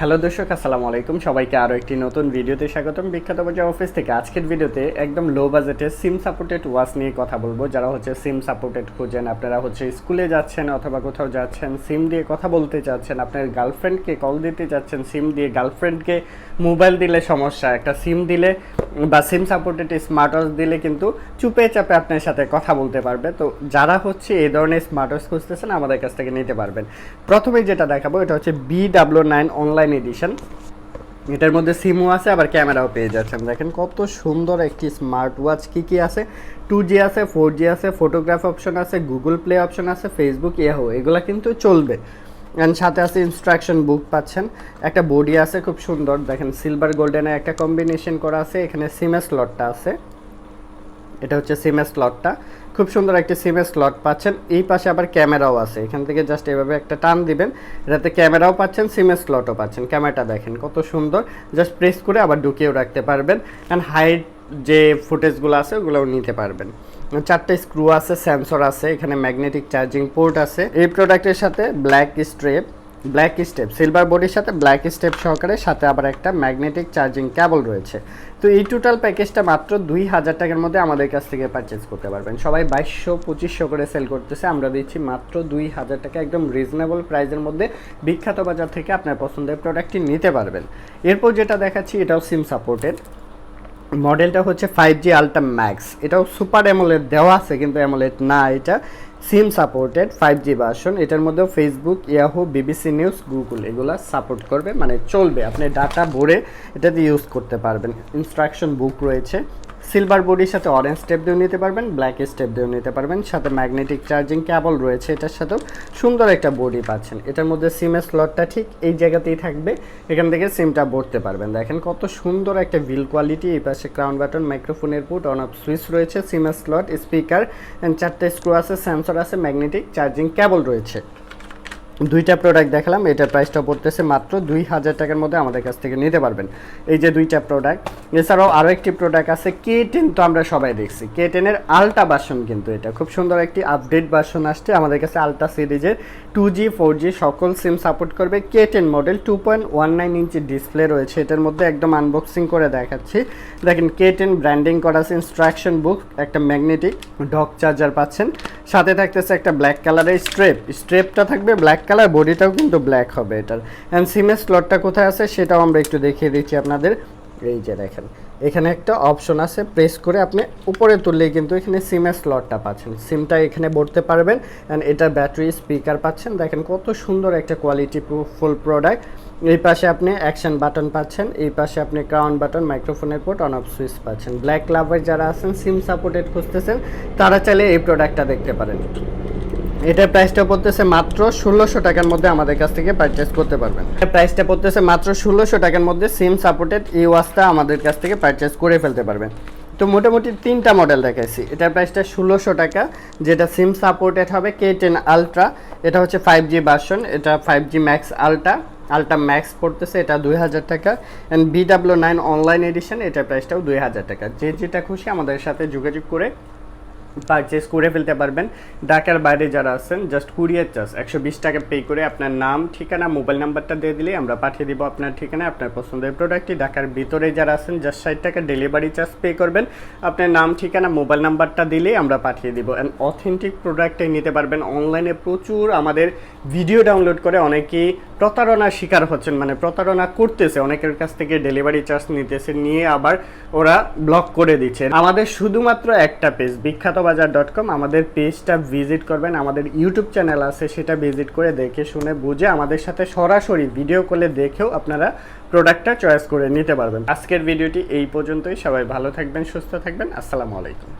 Hello দর্শক, আসসালামু আলাইকুম। সবাইকে আরও একটি নতুন ভিডিওতে স্বাগতম। বিখ্যাত বাজার অফিস থেকে আজকের ভিডিওতে একদম লো বাজেটে সিম সাপোর্টেড ওয়াচ নিয়ে কথা বলব। যারা হচ্ছে সিম সাপোর্টেড খুঁজেন, আপনারা হচ্ছে স্কুলে যাচ্ছেন অথবা কোথাও যাচ্ছেন সিম দিয়ে কথা বলতে চাচ্ছেন আপনার গার্লফ্রেন্ডকে কল দিতে চাচ্ছেন সিম দিয়ে গার্লফ্রেন্ডকে মোবাইল দিলে সমস্যা। একটা সিম দিলে বা সিম সাপোর্টেড স্মার্ট ওয়াচ দিলে কিন্তু চুপে চাপে আপনার সাথে কথা বলতে পারবে। তো যারা হচ্ছে এই ধরনের স্মার্ট ওয়াচ খুঁজতেছেন, আমাদের কাছ থেকে নিতে পারবেন। প্রথমেই যেটা দেখাবো, এটা হচ্ছে B W nine online edition এটার মধ্যে সিমও আছে, আবার ক্যামেরাও পেয়ে যাচ্ছেন। দেখেন কত সুন্দর একটি স্মার্ট ওয়াচ কী কী আছে? টু জি আছে ফোর জি আছে ফটোগ্রাফ অপশন আছে গুগল প্লে অপশন আছে ফেসবুক ইয়াহো এগুলো কিন্তু চলবে। অ্যান্ড সাথে আছে ইনস্ট্রাকশন বুক পাচ্ছেন। একটা বডি আছে, খুব সুন্দর। দেখেন সিলভার গোল্ডেনের একটা কম্বিনেশন করা আছে। এখানে সিমের স্লটটা আছে। এটা হচ্ছে সিমের স্লটটা খুব সুন্দর একটি সিমের স্লট পাচ্ছেন। এই পাশে আবার ক্যামেরাও আছে। এখান থেকে জাস্ট এভাবে একটা টান দিবেন। এটাতে ক্যামেরাও পাচ্ছেন সিমের স্লটও পাচ্ছেন। ক্যামেরাটা দেখেন কত সুন্দর। জাস্ট প্রেস করে আবার ঢুকিয়েও রাখতে পারবেন। অ্যান্ড হাইট যে ফুটেজগুলো আছে, ওগুলোও নিতে পারবেন। চারটে স্ক্রু আছে সেন্সর আছে, এখানে ম্যাগনেটিক চার্জিং পোর্ট আছে। এই প্রোডাক্টের সাথে black strap black strap silver বডির সাথে ব্ল্যাক স্টেপ সহকারে, সাথে আবার একটা ম্যাগনেটিক চার্জিং কেবল রয়েছে। তো এই টোটাল প্যাকেজটা মাত্র দুই হাজার টাকার মধ্যে আমাদের কাছ থেকে পারচেস করতে পারবেন। সবাই বাইশশো, পঁচিশশো করে সেল করতেছে। আমরা দিচ্ছি মাত্র দুই হাজার টাকা, একদম রিজনেবল প্রাইসের মধ্যে বিখ্যাত বাজার থেকে আপনার পছন্দের প্রোডাক্টটি নিতে পারবেন। এরপর যেটা দেখাচ্ছি, এটাও সিম সাপোর্টেড মডেলটা হচ্ছে ফাইভ জি আলট্রা ম্যাক্স এটাও সুপার অ্যামোলেড দেওয়া আছে, কিন্তু অ্যামোলেড না, এটা SIM supported five G version এটার মধ্যেও Facebook Yahoo BBC news Google এগুলো সাপোর্ট করবে মানে চলবে। আপনি ডাটা ভরে এটাতে ইউজ করতে পারবেন। ইনস্ট্রাকশন বুক রয়েছে। সিলভার বডির সাথে অরেঞ্জ স্টেপ দিয়েও নিতে পারবেন ব্ল্যাক স্টেপ দিয়েও নিতে পারবেন, সাথে ম্যাগনেটিক চার্জিং ক্যাবল রয়েছে এটার সাথেও। সুন্দর একটা বডি পাচ্ছেন। এটার মধ্যে সিমের স্লটটা ঠিক এই জায়গাতেই থাকবে। এখান থেকে সিমটা ভরতে পারবেন। দেখেন কত সুন্দর একটা ভিল কোয়ালিটি এই পাশে ক্রাউন বাটন মাইক্রোফোনের পুট অন অফ সুইচ রয়েছে সিমের স্লট স্পিকার চারটে স্ক্রু আছে সেন্সর আছে ম্যাগনেটিক চার্জিং ক্যাবল রয়েছে। দুইটা প্রোডাক্ট দেখালাম এটার প্রাইসটা পড়তেছে মাত্র দুই হাজার টাকার মধ্যে আমাদের কাছ থেকে নিতে পারবেন। এই যে দুইটা প্রোডাক্ট এছাড়াও আরও একটি প্রোডাক্ট আছে কে টেন তো আমরা সবাই দেখছি। কে টেনের আলট্রা ভার্সন কিন্তু এটা। খুব সুন্দর একটি আপডেট ভার্সন আসছে আমাদের কাছে আলটা সিরিজের টু জি ফোর জি সকল সিম সাপোর্ট করবে। K ten model two point one nine inch display রয়েছে। এটার মধ্যে একদম আনবক্সিং করে দেখাচ্ছি। দেখেন কে টেন ব্র্যান্ডিং করা আছে ইনস্ট্রাকশন বুক একটা ম্যাগনেটিক ডক চার্জার পাচ্ছেন। সাথে থাকতেছে একটা ব্ল্যাক কালারের স্ট্রেপ স্ট্রেপটা থাকবে ব্ল্যাক কালার বডিটাও কিন্তু ব্ল্যাক হবে এটার। অ্যান্ড সিমের স্লটটা কোথায় আছে সেটাও আমরা একটু দেখিয়ে দিচ্ছি আপনাদের। এই যে দেখেন, এখানে একটা অপশন আছে প্রেস করে আপনি উপরে তুললেই কিন্তু এখানে সিমের স্লটটা পাচ্ছেন। সিমটা এখানে ভরতে পারবেন অ্যান্ড এটা ব্যাটারি স্পিকার পাচ্ছেন। দেখেন কত সুন্দর একটা কোয়ালিটি ফুল প্রোডাক্ট এই পাশে আপনি অ্যাকশন বাটন পাচ্ছেন, এই পাশে আপনি ক্রাউন বাটন মাইক্রোফোনের পোর্ট অন অফ সুইচ পাচ্ছেন। ব্ল্যাক লাভার যারা আছেন সিম সাপোর্টেড খুঁজতেছেন, তারা চাইলে এই প্রোডাক্টটা দেখতে পারেন। এটার প্রাইসটা পড়তেছে মাত্র ষোলোশো টাকার মধ্যে আমাদের কাছ থেকে পারচেস করতে পারবেন। এটার প্রাইসটা পড়তেছে মাত্র ষোলোশো টাকার মধ্যে সিম সাপোর্টেড এই ওয়াচটা আমাদের কাছ থেকে পারচেস করে ফেলতে পারবেন। তো মোটামুটি তিনটা মডেল দেখাইছি। এটার প্রাইসটা ষোলোশো টাকা, যেটা সিম সাপোর্টেড হবে কে টেন আলট্রা এটা হচ্ছে ফাইভ জি ভার্সন এটা five G max ultra ultra max পড়তেছে, এটা দুই হাজার টাকা and B W nine online edition এটার প্রাইসটাও দুই হাজার টাকা। যে যেটা খুশি আমাদের সাথে যোগাযোগ করে পারচেস করে ফেলতে পারবেন। ঢাকার বাইরে যারা আছেন জাস্ট কুরিয়ার চার্জ একশো বিশ টাকা পে করে আপনার নাম, ঠিকানা মোবাইল নাম্বারটা দিয়ে দিলে আমরা পাঠিয়ে দিব আপনার ঠিকানা আপনার পছন্দের প্রোডাক্টটি ঢাকার ভিতরে যারা আছেন জাস্ট ষাট টাকা ডেলিভারি চার্জ পে করবেন। আপনার নাম, ঠিকানা মোবাইল নাম্বারটা দিলেই আমরা পাঠিয়ে দিব। অ্যান্ড অথেন্টিক প্রোডাক্টটাই নিতে পারবেন। অনলাইনে প্রচুর আমাদের ভিডিও ডাউনলোড করে অনেকেই প্রতারণার শিকার হচ্ছেন মানে প্রতারণা করতেছে, অনেকের কাছ থেকে ডেলিভারি চার্জ নিতেছে, নিয়ে আবার ওরা ব্লক করে দিচ্ছে। আমাদের শুধুমাত্র একটা পেজ বিখ্যাত বাজার ডট কম আমাদের পেজটা ভিজিট করবেন, আমাদের ইউটিউব চ্যানেল আছে, সেটা ভিজিট করে দেখে শুনে বুঝে আমাদের সাথে সরাসরি ভিডিও কলে দেখেও আপনারা প্রোডাক্টটা চয়েস করে নিতে পারবেন। আজকের ভিডিওটি এই পর্যন্তই, সবাই ভালো থাকবেন, সুস্থ থাকবেন, আসসালামু আলাইকুম।